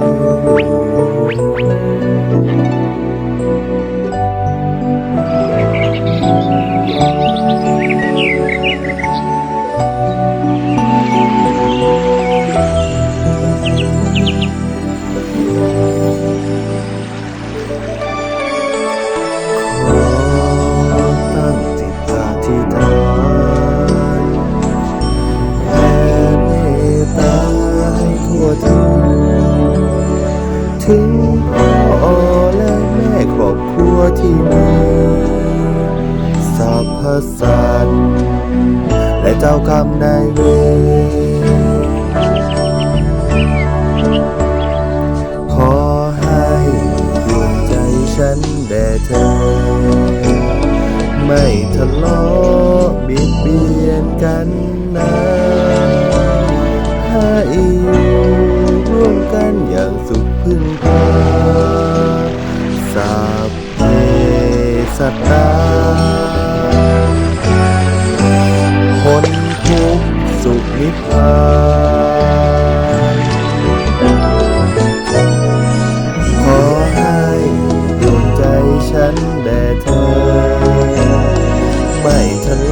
Thank you. มีสรรพสัตว์และเจ้ากรรมนายเวรขอให้ดวงใจฉันแด่เธอ ไม่ทะเลาะบียดเบียนกันนะให้อยู่ร่วมกันอย่างสุขพึง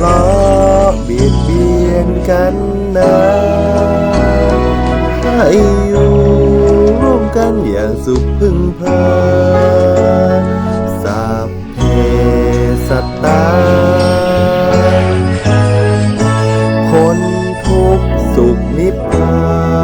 ทะเลาะเบียดเบียนกันนะให้อยู่ร่วมกันอย่างสุขพึงพาสัพเพสัตตา คนทุกสุขนิพพาน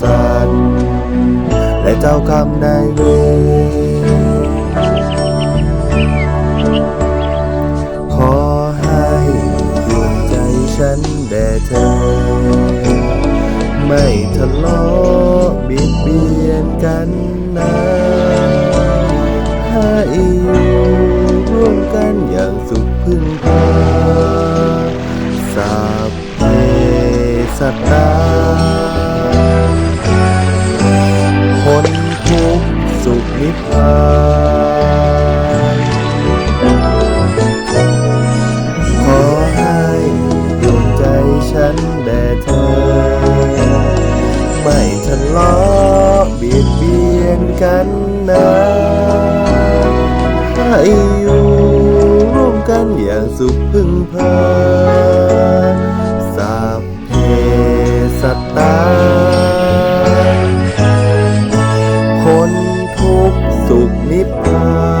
สัตว์และเจ้ากรรมนายเวรขอให้ดวงใจฉันแด่เธอ ไม่ทะเลาะเบียดเบียนกันนะให้อยู่ร่วมกันอย่างสุขพึงพา บียดเบียนกันนะให้อยู่ร่วมกันอย่างสุขพึงพาสัพเพสัตตาคนทุกสุขนิพพาน